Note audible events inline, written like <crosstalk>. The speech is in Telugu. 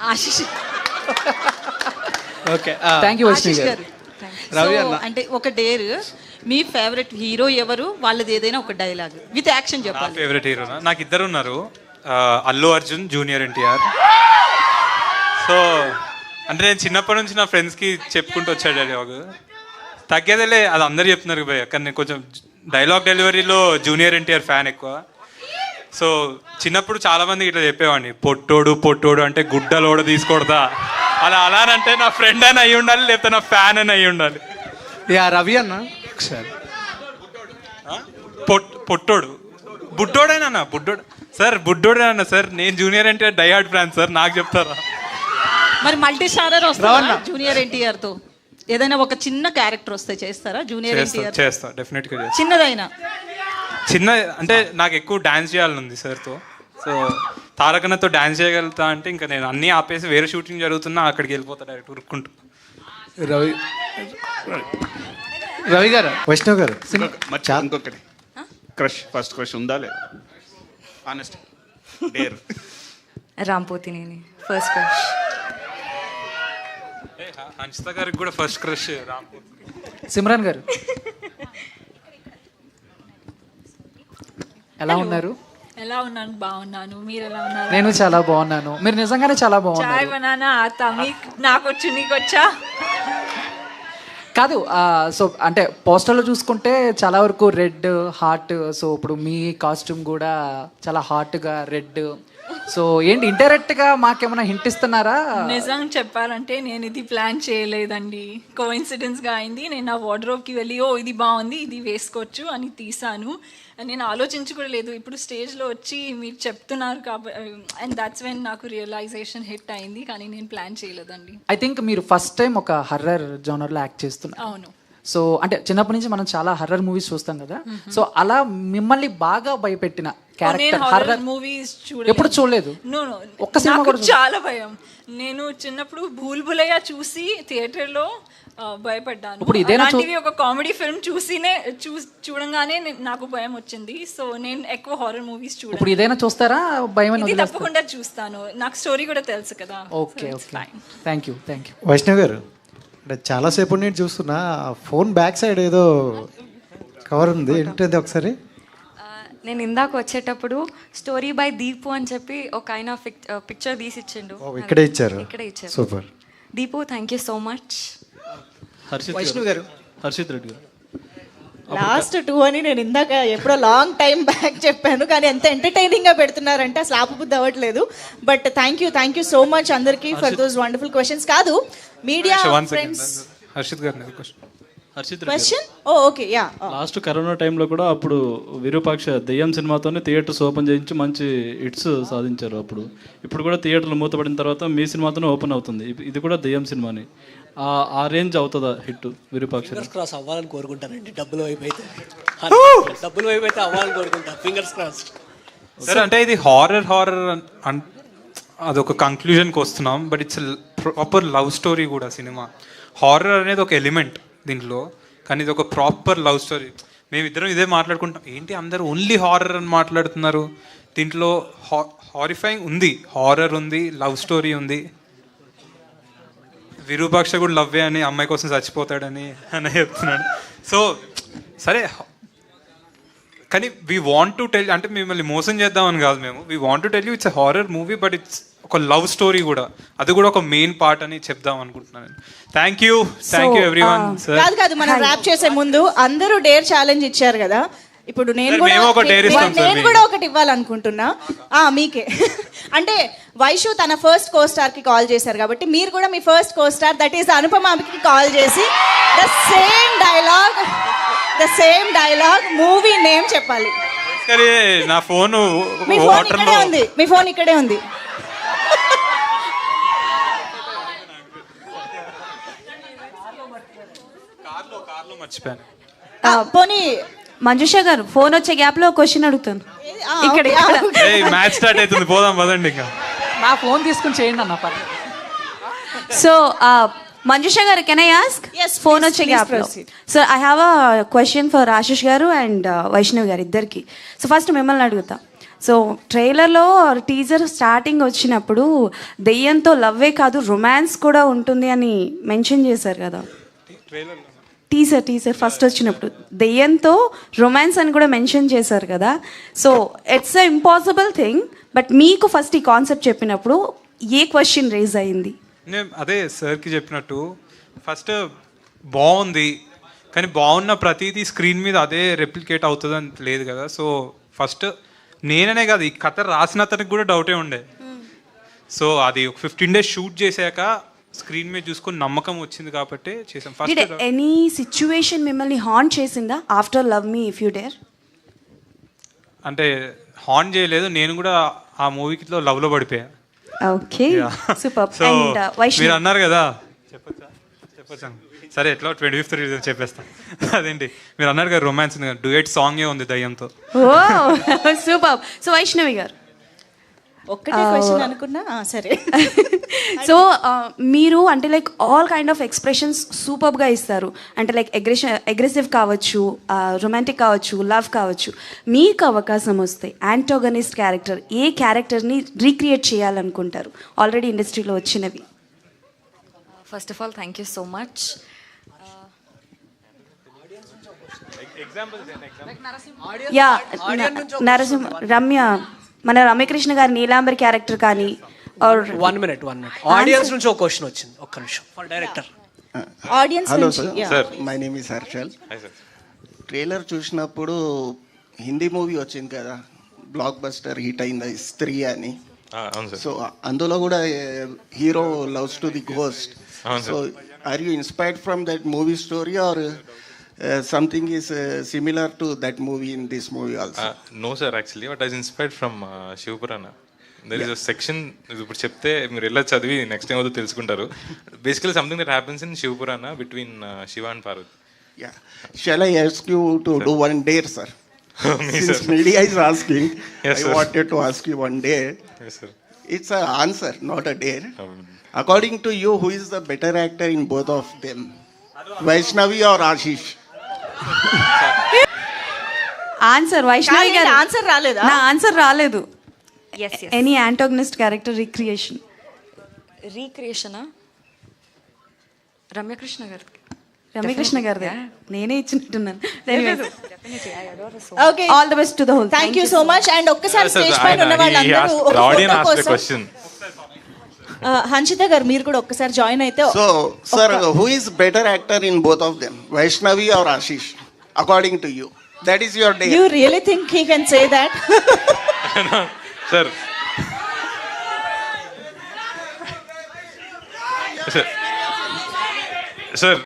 ఆశిష్. ఓకే థ్యాంక్ యూ గారు. గారు. రవి అన్న. అంటే ఒక డేర్ మీ ఫేవరెట్ హీరో ఎవరు? వాళ్ళది ఏదైనా ఒక డైలాగ్ విత్ యాక్షన్ నా చెప్పాలి. ఫేవరెట్ హీరోనా నాకు ఇద్దరు ఉన్నారు. ఆ, అల్లు అర్జున్ జూనియర్ ఎన్టీఆర్. సో అంటే నేను చిన్నప్పటి నుంచి నా ఫ్రెండ్స్కి చెప్పుకుంటూ వచ్చాడు డైలాగ్ తగ్గేదేలే అది అందరు చెప్తున్నారు భయ్య. కానీ నేను కొంచెం డైలాగ్ డెలివరీలో జూనియర్ ఎన్టీఆర్ ఫ్యాన్ ఎక్కువ. సో చిన్నప్పుడు చాలా మంది ఇట్లా చెప్పేవాడిని పొట్టోడు పొట్టోడు అంటే గుడ్డలోడ తీసుకోడదా అలా అలా అని అంటే నా ఫ్రెండ్ అని అయి ఉండాలి లేకపోతే నా ఫ్యాన్ అని అయి ఉండాలి. యా రవి అన్న. ఒకసారి. పొట్టోడు. బుడ్డోడేనా బుడ్డోడు. సార్ బుడ్డోడేనా సార్ నేను జూనియర్ అంటే డైహార్డ్ ఫ్యాన్ సార్ నాకు చెప్తారా? మరి మల్టీ స్టారర్ వస్తారా. జూనియర్ ఎన్టీఆర్తో? ఏదైనా ఒక చిన్న క్యారెక్టర్ వస్తే చేస్తారా? జూనియర్ చేస్తా ఎన్టీఆర్ చేస్తా డెఫినెట్గా చేస్తా. చిన్నదైనా. చిన్న అంటే నాకు ఎక్కువ డాన్స్ చేయాలని ఉంది సార్తో సో తారకన్నతో డాన్స్ చేయగలుగుతా అంటే ఇంకా నేను అన్నీ ఆపేసి వేరే షూటింగ్ జరుగుతున్నా అక్కడికి వెళ్ళిపోతా డైరెక్ట్ ఉరుక్కుంటూ. రవి రవి గారు? వైష్ణవ్ గారు. మరి ఇంకొకటి. క్రష్ ఫస్ట్ క్రష్ ఉందా లేదా? Honest dare Ram Pothineni first crush Hanchitha గారికి కూడా ఫస్ట్ క్రష్ రామ్ సిమ్రాన్ గారు. ఎలా ఉన్నారు? ఎలా ఉన్నాను? బాగున్నాను. మీరు ఎలా ఉన్నారు? నేను చాలా బాగున్నాను. మీరు నిజంగానే చాలా చాయ్ బాగున్నారు బనానా ఆతా? మీకు నాకు వచ్చు నీకు వచ్చా? కాదు సో అంటే పోస్టర్లో చూసుకుంటే చాలా వరకు రెడ్ హార్ట్ సో ఇప్పుడు మీ కాస్ట్యూమ్ కూడా చాలా హాట్గా రెడ్ సో ఏంటి ఇండైరెక్ట్గా మాకేమైనా హింట్ ఇస్తున్నారా? నిజం చెప్పాలంటే నేను ఇది ప్లాన్ చేయలేదండి. కోఇన్సిడెన్స్గా అయింది. నేను నా వార్డ్రోబ్కి వెళ్ళి ఓ ఇది బాగుంది ఇది వేసుకోవచ్చు అని తీసాను. నేను ఆలోచించి కూడా లేదు ఇప్పుడు స్టేజ్లో వచ్చి మీరు చెప్తున్నారు కాబట్టి అండ్ దట్స్ వెన్ నాకు రియలైజేషన్ హిట్ అయింది. కానీ నేను ప్లాన్ చేయలేదండి. ఐ థింక్ మీరు ఫస్ట్ టైం ఒక హర్రర్ జోనర్లో యాక్ట్ చేస్తున్నారు. అవును. సో అంటే చిన్నప్పటి నుంచి మనం చాలా హర్రర్ మూవీస్ చూస్తాం కదా. సో అలా మిమ్మల్ని బాగా భయపెట్టిన నేను క్యారెక్టర్ హారర్ హర్రర్ మూవీస్ ఎప్పుడు చూడలేదు? నో నో ఒక్క సినిమా కూడా. చాలా భయం. నేను చిన్నప్పుడు భూల్ భులయ్య చూసి థియేటర్లో ఆ, భయపడ్డాను. ఇప్పుడు అలాంటివి ఒక కామెడీ ఫిల్మ్ చూసినే చూ చూడంగానే నాకు భయం వచ్చింది. సో నేను ఎక్కువ హారర్ మూవీస్ చూడను. ఇప్పుడు ఇదైనా చూస్తారా? భయం అని ఇది? తప్పకుండా చూస్తాను. నాకు స్టోరీ కూడా తెలుసు కదా. Okay okay thank you thank you Vaishnav గారు అంటే చాలాసేపు నేను చూస్తున్నా. ఫోన్ బ్యాక్ సైడ్ ఏదో కవర్ ఉంది. ఏంటది ఒకసారి? నేను ఇందాక వచ్చేటప్పుడు స్టోరీ బై దీపు అని చెప్పి ఒక ఆయన పిక్చర్ తీసి ఇచ్చిండు ఇక్కడే ఇచ్చారు. ఇక్కడే ఇచ్చారు. Super. Deepu thank you so much Harshith Vaishnav గారు. హర్షిత్ రెడ్డి గారు. లాస్ట్ టూ అని నేను ఇందాక ఎప్పుడో లాంగ్ టైం బ్యాక్ చెప్పాను కానీ ఎంత ఎంటర్టైనింగ్గా పెడుతున్నారంటే అసలు ఆపబుద్ధి అవ్వట్లేదు. But thank you thank you so much అందరికి ఫర్ దోస్ వండర్ఫుల్ క్వశ్చన్స్ కాదు media friends Harshit question Harshit. Question oh okay yeah last corona టైంలో కూడా అప్పుడు విరూపాక్ష దెయ్యం సినిమాతోనే థియేటర్స్ ఓపెన్ చేయించి మంచి హిట్స్ సాధించారు అప్పుడు. ఇప్పుడు కూడా థియేటర్లు మూతపడిన తర్వాత మీ సినిమాతోనే ఓపెన్ అవుతుంది. ఇది కూడా దెయ్యం సినిమాని. ఆ ఆ రేంజ్ అవుతుందా హిట్ విరూపాక్ష? క్రాస్ అవ్వాలని కోరుకుంటానండి. డబ్బులు వైపు అయితే. డబ్బులు వైపు అయితే అవ్వాలని కోరుకుంటా. ఫింగర్స్ క్రాస్ సార్ అంటే ఇది హారర్ హారర్ అదొక కంక్లూజన్కి వస్తున్నాం but it's proper love story కూడా సినిమా. హారర్ అనేది ఒక ఎలిమెంట్ దీంట్లో. కానీ ఇది ఒక ప్రాపర్ లవ్ స్టోరీ. మేమిద్దరం ఇదే మాట్లాడుకుంటాం. ఏంటి అందరూ ఓన్లీ హారర్ అని మాట్లాడుతున్నారు? దీంట్లో హా హారిఫైయింగ్ ఉంది. హారర్ ఉంది లవ్ స్టోరీ ఉంది. విరూపాక్ష కూడా లవ్వే అని అమ్మాయి కోసం చచ్చిపోతాడని అని చెప్తున్నాడు. సో సరే కానీ వీ వాంట్ టు టెల్ అంటే మిమ్మల్ని మోసం చేద్దామని కాదు మేము. We want to tell you it's horror movie but it's ఒక లవ్ స్టోరీ కూడా. అది కూడా ఒక మెయిన్ పార్ట్ అని చెప్దాం అనుకుంటున్నాను thank you thank you everyone sir కాదు కాదు మనం ర్యాప్ చేసే ముందు అందరూ డేర్ ఛాలెంజ్ ఇచ్చారు కదా. ఇప్పుడు నేను కూడా నేను కూడా ఒకటి ఇవ్వాలనుకుంటున్నా. ఆ మీకే. <laughs> అంటే వైషు తన ఫస్ట్ కో స్టార్కి కాల్ చేశారు కాబట్టి మీరు కూడా మీ first co star that is అనుపమాకి call చేసి the same dialogue the same dialogue movie name చెప్పాలి. నా ఫోన్ మీ ఫోన్ ఇక్కడే ఉంది. మీ ఫోన్ ఇక్కడే ఉంది. పోనీ మంజుష గారు ఫోన్ వచ్చే గ్యాప్లో క్వశ్చన్ అడుగుతాను. ఇక్కడ మ్యాచ్ స్టార్ట్ అవుతుంది పోదాం పదండి ఇంకా. నా ఫోన్ తీసుకుని చేయండి అన్న పర్లేదు. సో మంజుష గారు కెన్ ఐ ఆస్క్ ఫోన్ వచ్చే గ్యాప్లో. So I have a question for Ashish గారు అండ్ వైష్ణవ్ గారు ఇద్దరికి. సో ఫస్ట్ మిమ్మల్ని అడుగుతా. సో ట్రైలర్లో టీజర్ స్టార్టింగ్ వచ్చినప్పుడు దెయ్యంతో లవ్వే కాదు రొమాన్స్ కూడా ఉంటుంది అని మెన్షన్ చేశారు కదా. టీజర్ టీజర్ ఫస్ట్ వచ్చినప్పుడు. దెయ్యంతో రొమాన్స్ అని కూడా మెన్షన్ చేశారు కదా. So it's a impossible thing but మీకు ఫస్ట్ ఈ కాన్సెప్ట్ చెప్పినప్పుడు ఏ క్వశ్చన్ రేజ్ అయింది? నేను అదే సార్కి చెప్పినట్టు ఫస్ట్ బాగుంది కానీ బాగున్న ప్రతిదీ స్క్రీన్ మీద అదే రెప్లికేట్ అవుతుంది అని లేదు కదా. సో ఫస్ట్ నేననే కాదు ఈ కథ రాసిన అతనికి కూడా డౌటే ఉండే. సో అది ఒక ఫిఫ్టీన్ డేస్ షూట్ చేశాక స్క్రీన్ మీద చూసుకొని నమ్మకం వచ్చింది కాబట్టి చేసాం ఫస్ట్ ఎనీ సిచ్యువేషన్ మిమ్మల్ని హాన్ చేసిందా? After love me if you dare అంటే హార్న్ చేయలేదు. నేను కూడా ఆ మూవీలో లవ్లో పడిపోయా. ఓకే సూపర్ అండ్ మీరు అన్నారు కదా. చెప్పచ్చా? చెప్పచ్చా? సరే ఎట్లా? ట్వంటీ ఫిఫ్త్ రిలీజ్ చెప్పేస్తాం. అదేంటి? మీరు అన్నారు కదా రొమాన్స్ డూయట్ సాంగే ఉంది దయ్యంతో. Oh super so Vaishnavi garu ఒక్కటే క్వశ్చన్ అనుకున్నా సరే. <laughs> సో మీరు అంటే like all kind of expressions సూపర్గా ఇస్తారు. అంటే లైక్ అగ్రెషన్ అగ్రెసివ్ కావచ్చు రొమాంటిక్ కావచ్చు లవ్ కావచ్చు. మీకు అవకాశం వస్తే యాంటోగనిస్ట్ క్యారెక్టర్ ఏ క్యారెక్టర్ని రీక్రియేట్ చేయాలనుకుంటారు? ఆల్రెడీ ఇండస్ట్రీలో వచ్చినవి. First of all thank you so much yeah Narasimha Ramya మన రమ్యకృష్ణ గారి నీలాంబరి క్యారెక్టర్ కానీ or one minute one minute audience నుంచి ఒక క్వశ్చన్ వచ్చింది. ఒక్క నిమిషం. For director audience hello sir my name is Harshal trailer చూసినప్పుడు హిందీ మూవీ వచ్చింది కదా బ్లాక్ బస్టర్ హిట్ అయింది స్త్రీ అని. సో అందులో కూడా hero loves to the ghost so are you inspired from that movie story or something is similar to that movie in this movie also no sir actually but is inspired from Shivapurana there is a section ఇప్పుడు చెప్తే మీరు ఎలా చదివి నెక్స్ట్ టైం అవుతుందో తెలుసుకుంటారు basically something that happens in Shivapurana between Shiva and Parvati Yeah. Shall I ask you to do one dare, sir? Me, Since sir. media is asking, Yes, I sir. wanted to ask you one dare. Yes, sir. It's an answer, not a dare. According to you, who is the better actor answer Vaishnavi గారు. answer రాలేదా? నా ఆన్సర్ రాలేదు. ఎనీ యాంటోగనిస్ట్ క్యారెక్టర్ రీక్రియేషన్ రీక్రియేషనా రమ్యకృష్ణ గారు. రమ్యకృష్ణ గారిదే. నేనే ఇచ్చినట్టున్నాను. Okay all the best to the whole thank you so much and ఒక్కసారి Sir, స్టేజ్ పైన ఉన్న వాళ్ళందరూ హన్షిత గారు మీరు కూడా ఒక్కసారి జాయిన్ అయితే So, sir, who is better actor in both of them? Vaishnavi or Ashish? According to you. That is your dare. You really think he can say that sir sir